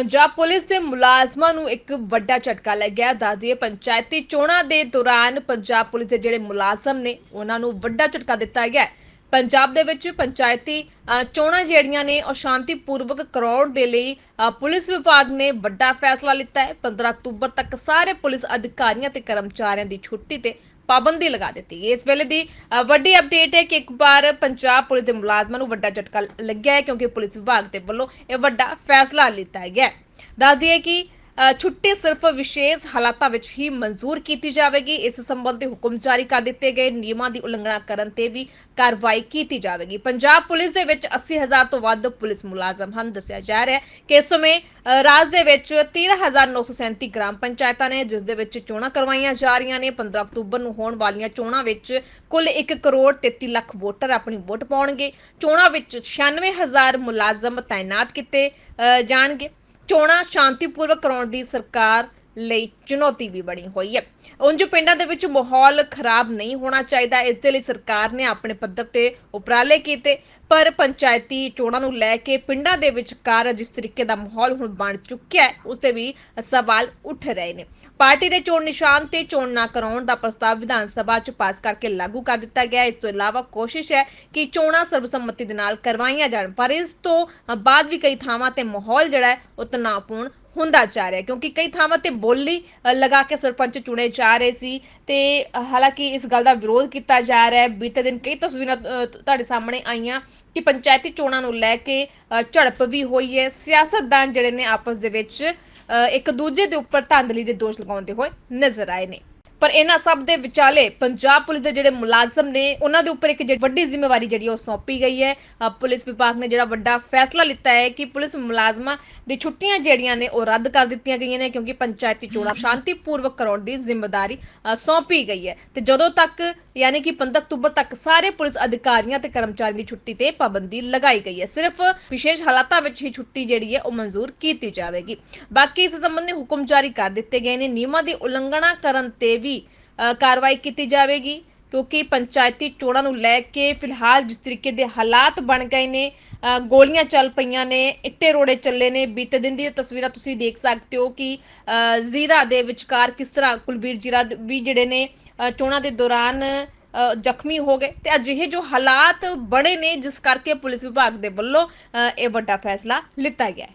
Punjab police ਦੇ ਮੁਲਾਜ਼ਮਾਂ ਨੂੰ ਇੱਕ ਵੱਡਾ ਝਟਕਾ ਲੱਗਿਆ ਦੱਸਦੀਏ ਪੰਚਾਇਤੀ ਚੋਣਾਂ ਦੇ ਦੌਰਾਨ ਪੰਜਾਬ ਪੁਲਿਸ ਦੇ ਜਿਹੜੇ ਮੁਲਾਜ਼ਮ ਨੇ, ਉਹਨਾਂ ਨੂੰ ਵੱਡਾ ਝਟਕਾ ਦਿੱਤਾ ਗਿਆ। ਪੰਜਾਬ ਦੇ ਵਿੱਚ ਪੰਚਾਇਤੀ ਚੋਣਾਂ ਜਿਹੜੀਆਂ ਨੇ ਉਹ ਸ਼ਾਂਤੀਪੂਰਵਕ ਕਰਾਉਣ ਦੇ ਲਈ ਪੁਲਿਸ ਵਿਭਾਗ ਨੇ ਵੱਡਾ ਫੈਸਲਾ ਲਿੱਤਾ ਹੈ। 15 ਅਕਤੂਬਰ ਤੱਕ ਸਾਰੇ ਪੁਲਿਸ ਅਧਿਕਾਰੀਆਂ ਤੇ ਕਰਮਚਾਰੀਆਂ ਦੀ ਛੁੱਟੀ ਤੇ ਪਾਬੰਦੀ ਲਗਾ ਦਿੱਤੀ ਹੈ ਇਸ ਵੇਲੇ ਦੀ ਵੱਡੀ ਅਪਡੇਟ ਹੈ ਕਿ ਇੱਕ ਵਾਰ ਪੰਜਾਬ ਪੁਲਿਸ ਦੇ ਮੁਲਾਜ਼ਮਾਂ ਨੂੰ ਵੱਡਾ ਝਟਕਾ ਲੱਗਿਆ ਹੈ ਕਿਉਂਕਿ ਪੁਲਿਸ ਵਿਭਾਗ ਦੇ ਵੱਲੋਂ ਇਹ ਵੱਡਾ ਫੈਸਲਾ ਲਿੱਤਾ ਗਿਆ ਹੈ। ਦੱਸ ਦਈਏ ਕਿ ਛੁੱਟੀ ਸਿਰਫ ਵਿਸ਼ੇਸ਼ ਹਾਲਾਤਾਂ ਵਿੱਚ ਹੀ ਮਨਜ਼ੂਰ ਕੀਤੀ ਜਾਵੇਗੀ। ਇਸ ਸੰਬੰਧੀ ਹੁਕਮ ਜਾਰੀ ਕਰ ਦਿੱਤੇ ਗਏ। ਨਿਯਮਾਂ ਦੀ ਉਲੰਘਣਾ ਕਰਨ ਤੇ ਵੀ ਕਾਰਵਾਈ ਕੀਤੀ ਜਾਵੇਗੀ। ਪੰਜਾਬ ਪੁਲਿਸ ਦੇ ਵਿੱਚ 80000 ਤੋਂ ਵੱਧ ਪੁਲਿਸ ਮੁਲਾਜ਼ਮ ਹਨ, ਦੱਸਿਆ ਜਾ ਰਿਹਾ ਹੈ ਕਿ ਇਸ ਸਮੇਂ ਰਾਜ ਦੇ ਵਿੱਚ 13937 ਗ੍ਰਾਮ ਪੰਚਾਇਤਾਂ ਨੇ, ਜਿਸ ਦੇ ਵਿੱਚ ਚੋਣਾਂ ਕਰਵਾਈਆਂ ਜਾ ਰਹੀਆਂ ਨੇ। 15 ਅਕਤੂਬਰ ਨੂੰ ਹੋਣ ਵਾਲੀਆਂ ਚੋਣਾਂ ਵਿੱਚ ਕੁੱਲ 1 ਕਰੋੜ 33 ਲੱਖ ਵੋਟਰ ਆਪਣੀ ਵੋਟ ਪਾਉਣਗੇ। ਚੋਣਾਂ ਵਿੱਚ 96000 ਮੁਲਾਜ਼ਮ ਤਾਇਨਾਤ ਕੀਤੇ ਜਾਣਗੇ। ਚੋਣਾਂ ਸ਼ਾਂਤੀਪੂਰਵਕ ਕਰਾਉਣ ਦੀ ਸਰਕਾਰ ਲਈ ਚੁਣੌਤੀ ਵੀ ਬਣੀ ਹੋਈ ਹੈ। ਉਂਝ ਪਿੰਡਾਂ ਦੇ ਵਿੱਚ ਮਾਹੌਲ ਖਰਾਬ ਨਹੀਂ ਹੋਣਾ ਚਾਹੀਦਾ। ਇਸ ਦੇ ਲਈ ਸਰਕਾਰ ਨੇ ਆਪਣੇ ਪੱਧਰ ਤੇ ਉਪਰਾਲੇ ਕੀਤੇ। ਪਰ ਪੰਚਾਇਤੀ ਚੋਣਾਂ ਨੂੰ ਲੈ ਕੇ ਪਿੰਡਾਂ ਦੇ ਵਿਚਕਾਰ ਜਿਸ ਤਰੀਕੇ ਦਾ ਮਾਹੌਲ ਹੁਣ ਬਣ ਚੁੱਕਿਆ ਹੈ, ਉਸ ਤੇ ਵੀ ਸਵਾਲ ਉੱਠ ਰਹੇ ਨੇ। ਪਾਰਟੀ ਦੇ ਚੋਣ ਨਿਸ਼ਾਨ ਤੇ ਚੋਣ ਨਾ ਕਰਾਉਣ ਦਾ ਪ੍ਰਸਤਾਵ ਵਿਧਾਨ ਸਭਾ 'ਚ ਪਾਸ ਕਰਕੇ ਲਾਗੂ ਕਰ ਦਿੱਤਾ ਗਿਆ ਇਸ ਤੋਂ ਇਲਾਵਾ ਕੋਸ਼ਿਸ਼ ਹੈ ਕਿ ਚੋਣਾਂ ਸਰਬਸੰਮਤੀ ਦੇ ਨਾਲ ਕਰਵਾਈਆਂ ਜਾਣ, ਪਰ ਇਸ ਤੋਂ ਬਾਅਦ ਵੀ ਕਈ ਥਾਵਾਂ ਤੇ ਮਾਹੌਲ ਜਿਹੜਾ ਹੈ, ਉਹ ਤਣਾਅਪੂਰਨ ਹੁੰਦਾ ਜਾ ਰਿਹਾ ਕਿਉਂਕਿ ਕਈ ਥਾਵਾਂ ਤੇ ਬੋਲੀ ਲਗਾ ਕੇ ਸਰਪੰਚ ਚੁਣੇ ਜਾ ਰਹੇ ਸੀ ਤੇ ਹਾਲਾਂਕਿ ਇਸ ਗੱਲ ਦਾ ਵਿਰੋਧ ਕੀਤਾ ਜਾ ਰਿਹਾ ਹੈ। ਬੀਤੇ ਦਿਨ ਕਈ ਤਸਵੀਰਾਂ ਤੁਹਾਡੇ ਸਾਹਮਣੇ ਆਈਆਂ। ਕਿ ਪੰਚਾਇਤੀ ਚੋਣਾਂ ਨੂੰ ਲੈ ਕੇ ਅ, ਝੜਪ ਵੀ ਹੋਈ ਹੈ। ਸਿਆਸਤਦਾਨ ਜਿਹੜੇ ਨੇ ਆਪਸ ਦੇ ਵਿੱਚ ਅ, ਇੱਕ ਦੂਜੇ ਦੇ ਉੱਪਰ ਧਾਂਦਲੀ ਦੇ ਦੋਸ਼ ਲਗਾਉਂਦੇ ਹੋਏ ਨਜ਼ਰ ਆਏ ਨੇ। ਪਰ ਇਹਨਾਂ ਸਭ ਦੇ ਵਿਚਾਲੇ ਪੰਜਾਬ ਪੁਲਿਸ ਦੇ ਜਿਹੜੇ ਮੁਲਾਜ਼ਮ ਨੇ ਉਹਨਾਂ ਦੇ ਉੱਪਰ ਇੱਕ ਜਿਹੜੀ ਵੱਡੀ ਜ਼ਿੰਮੇਵਾਰੀ ਜਿਹੜੀ ਉਹ ਸੌਂਪੀ ਗਈ ਹੈ। ਅ, ਪੁਲਿਸ ਵਿਭਾਗ ਨੇ ਜਿਹੜਾ ਵੱਡਾ ਫੈਸਲਾ ਲਿੱਤਾ ਹੈ ਕਿ ਪੁਲਿਸ ਮੁਲਾਜ਼ਮਾਂ ਦੀ ਛੁੱਟੀਆਂ ਜਿਹੜੀਆਂ ਨੇ ਉਹ ਰੱਦ ਕਰ ਦਿੱਤੀਆਂ ਗਈਆਂ ਨੇ ਕਿਉਂਕਿ ਪੰਚਾਇਤੀ ਚੋਣਾਂ ਸ਼ਾਂਤੀਪੂਰਵਕ ਕਰਾਉਣ ਦੀ ਜ਼ਿੰਮੇਵਾਰੀ ਅ, ਸੌਂਪੀ ਗਈ ਹੈ। ਤੇ ਜਦੋਂ ਤੱਕ ਯਾਨੀ ਕਿ 15 ਅਕਤੂਬਰ ਤੱਕ ਸਾਰੇ ਪੁਲਿਸ ਅਧਿਕਾਰੀਆਂ ਤੇ ਕਰਮਚਾਰੀਆਂ ਦੀ ਛੁੱਟੀ ਤੇ ਪਾਬੰਦੀ ਲਗਾਈ ਗਈ ਹੈ ਸਿਰਫ ਵਿਸ਼ੇਸ਼ ਹਾਲਾਤਾਂ ਵਿੱਚ ਹੀ ਛੁੱਟੀ ਜਿਹੜੀ ਹੈ ਉਹ ਮਨਜ਼ੂਰ ਕੀਤੀ ਜਾਵੇਗੀ। ਬਾਕੀ ਇਸ ਸੰਬੰਧੀ ਹੁਕਮ ਜਾਰੀ ਕਰ ਦਿੱਤੇ ਗਏ ਨੇ। ਨਿਯਮਾਂ ਦੀ ਉਲੰਘਣਾ ਕਰਨ ਤੇ ਵੀ ਅ, ਕਾਰਵਾਈ ਕੀਤੀ ਜਾਵੇਗੀ ਕਿਉਂਕਿ ਪੰਚਾਇਤੀ ਚੋਣਾਂ ਨੂੰ ਲੈ ਕੇ ਫਿਲਹਾਲ ਜਿਸ ਤਰੀਕੇ ਦੇ ਹਾਲਾਤ ਬਣ ਗਏ ਨੇ ਗੋਲੀਆਂ ਚੱਲ ਪਈਆਂ ਨੇ ਇੱਟੇ ਰੋੜੇ ਚੱਲੇ ਨੇ ਬੀਤੇ ਦਿਨ ਦੀਆਂ ਤਸਵੀਰਾਂ ਤੁਸੀਂ ਦੇਖ ਸਕਦੇ ਹੋ ਕਿ ਜ਼ੀਰਾ ਦੇ ਵਿਚਕਾਰ ਕਿਸ ਤਰ੍ਹਾਂ ਕੁਲਬੀਰ ਜੀਰਾ ਵੀ ਜਿਹੜੇ ਨੇ ਚੋਣਾਂ ਦੇ ਦੌਰਾਨ ਜ਼ਖਮੀ ਹੋ ਗਏ ਤੇ ਅਜਿਹੇ ਜੋ ਹਾਲਾਤ ਬਣੇ ਨੇ ਜਿਸ ਕਰਕੇ ਪੁਲਿਸ ਵਿਭਾਗ ਦੇ ਵੱਲੋਂ ਇਹ ਵੱਡਾ ਫੈਸਲਾ ਲਿੱਤਾ ਗਿਆ ਹੈ।